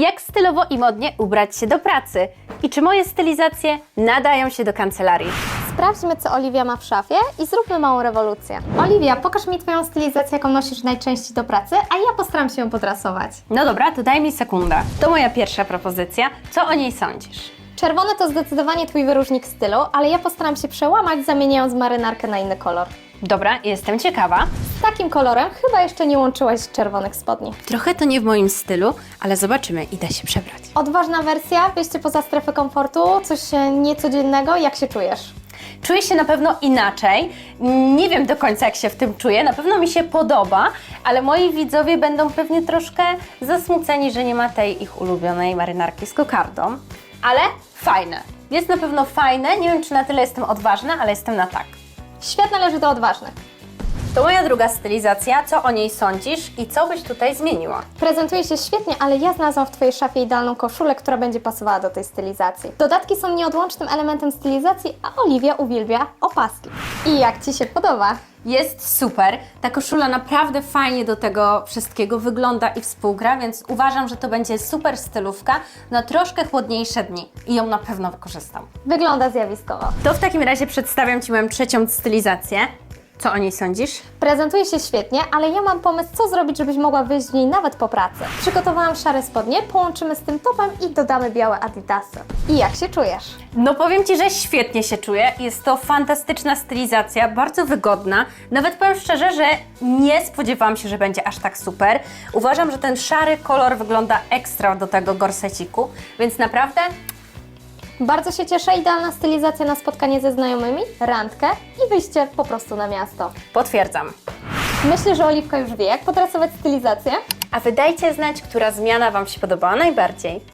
Jak stylowo i modnie ubrać się do pracy? I czy moje stylizacje nadają się do kancelarii? Sprawdźmy, co Oliwia ma w szafie i zróbmy małą rewolucję. Oliwia, pokaż mi Twoją stylizację, jaką nosisz najczęściej do pracy, a ja postaram się ją podrasować. No dobra, to daj mi sekundę. To moja pierwsza propozycja. Co o niej sądzisz? Czerwony to zdecydowanie Twój wyróżnik stylu, ale ja postaram się przełamać, zamieniając marynarkę na inny kolor. Dobra, jestem ciekawa. Z takim kolorem chyba jeszcze nie łączyłaś czerwonych spodni. Trochę to nie w moim stylu, ale zobaczymy, idę się przebrać. Odważna wersja, wyjście poza strefę komfortu, coś e, niecodziennego, jak się czujesz? Czuję się na pewno inaczej. Nie wiem do końca, jak się w tym czuję. Na pewno mi się podoba, ale moi widzowie będą pewnie troszkę zasmuceni, że nie ma tej ich ulubionej marynarki z kokardą. Ale fajne. Jest na pewno fajne. Nie wiem, czy na tyle jestem odważna, ale jestem na tak. Świat należy do odważnych. To moja druga stylizacja. Co o niej sądzisz i co byś tutaj zmieniła? Prezentuje się świetnie, ale ja znalazłam w Twojej szafie idealną koszulę, która będzie pasowała do tej stylizacji. Dodatki są nieodłącznym elementem stylizacji, a Oliwia uwielbia opaski. I jak Ci się podoba? Jest super. Ta koszula naprawdę fajnie do tego wszystkiego wygląda i współgra, więc uważam, że to będzie super stylówka na troszkę chłodniejsze dni i ją na pewno wykorzystam. Wygląda zjawiskowo. To w takim razie przedstawiam Ci moją trzecią stylizację. Co o niej sądzisz? Prezentuje się świetnie, ale ja mam pomysł, co zrobić, żebyś mogła wyjść w niej nawet po pracy. Przygotowałam szare spodnie, połączymy z tym topem i dodamy białe adidasy. I jak się czujesz? No powiem Ci, że świetnie się czuję. Jest to fantastyczna stylizacja, bardzo wygodna. Nawet powiem szczerze, że nie spodziewałam się, że będzie aż tak super. Uważam, że ten szary kolor wygląda ekstra do tego gorseciku, więc naprawdę Bardzo się cieszę, idealna stylizacja na spotkanie ze znajomymi, randkę i wyjście po prostu na miasto. potwierdzam. Myślę, że Oliwka już wie, jak potrasować stylizację. A wydajcie znać, która zmiana Wam się podobała najbardziej.